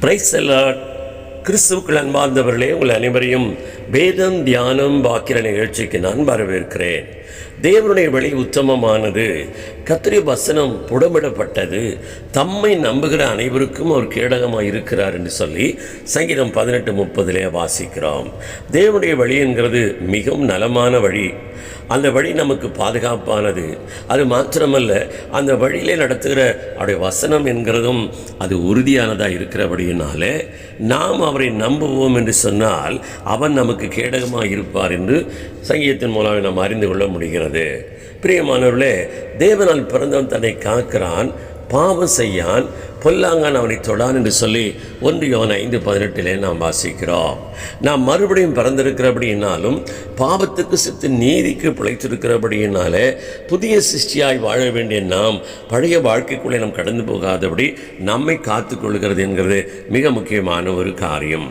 Price allot கிறிஸ்துவுக்குள் அன்பார்ந்தவர்களே உங்கள் அனைவரையும் வேதம் தியானம் பாக்கிற நிகழ்ச்சிக்கு நான் வரவேற்கிறேன். தேவனுடைய வழி உத்தமமானது. கத்திரி வசனம் புடமிடப்பட்டது. தம்மை நம்புகிற அனைவருக்கும் அவர் கேடகமாக இருக்கிறார் என்று சொல்லி சங்கீதம் பதினெட்டு முப்பதிலே வாசிக்கிறோம். தேவனுடைய வழி என்கிறது மிகவும் நலமான வழி. அந்த வழி நமக்கு பாதுகாப்பானது. அது மாத்திரமல்ல அந்த வழியிலே நடத்துகிற அவருடைய வசனம் என்கிறதும் அது உறுதியானதாக இருக்கிறபடியினாலே நாம் அவரை நம்புவோம் என்று சொன்னால் அவன் நமக்கு கேடகமாக இருப்பார் என்று சங்கீதத்தின் மூலம் நாம் அறிந்து கொள்ள முடிகிறது. பிரியமானவர்களே தேவனால் பிறந்தவன் தன்னை காக்கிறான் பாவம் செய்யான் பொல்லாங்கான் அவனை தொடான் என்று சொல்லி ஒன்று யோன் ஐந்து பதினெட்டிலே நாம் வாசிக்கிறோம். நாம் மறுபடியும் பிறந்திருக்கிறபடியினாலும் பாவத்துக்கு சித்து நீதிக்கு பிழைத்திருக்கிறபடியினாலே புதிய சிருஷ்டியாய் வாழ வேண்டிய நாம் பழைய வாழ்க்கைக்குள்ளே நாம் கடந்து போகாதபடி நம்மை காத்துக்கொள்கிறது என்கிறது மிக முக்கியமான ஒரு காரியம்.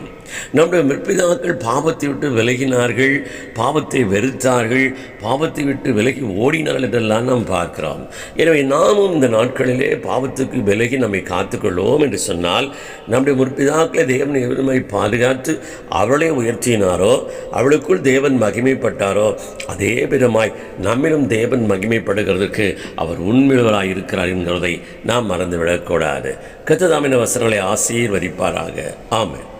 நம்முடைய முற்பிதாக்கள் பாவத்தை விட்டு விலகினார்கள் பாவத்தை வெறுத்தார்கள் பாவத்தை விட்டு விலகி ஓடினார்கள் என்றெல்லாம் நாம் பார்க்கிறோம். எனவே நாமும் இந்த நாட்களிலே பாவத்துக்கு விலகி நம்மை காத்துக்கொள்வோம் என்று சொன்னால் நம்முடைய முற்பிதாக்களை தேவன் எவ்வளவு பாதுகாத்து அவளை உயர்த்தினாரோ அவளுக்குள் தேவன் மகிமைப்பட்டாரோ அதே விதமாய் நம்மிலும் தேவன் மகிமைப்படுகிறதுக்கு அவர் உண்மையுள்ளவராய் இருக்கிறார் என்கிறதை நாம் மறந்துவிடக்கூடாது. கத்ததாமின வசனங்களை ஆசீர்வதிப்பாராக. ஆமாம்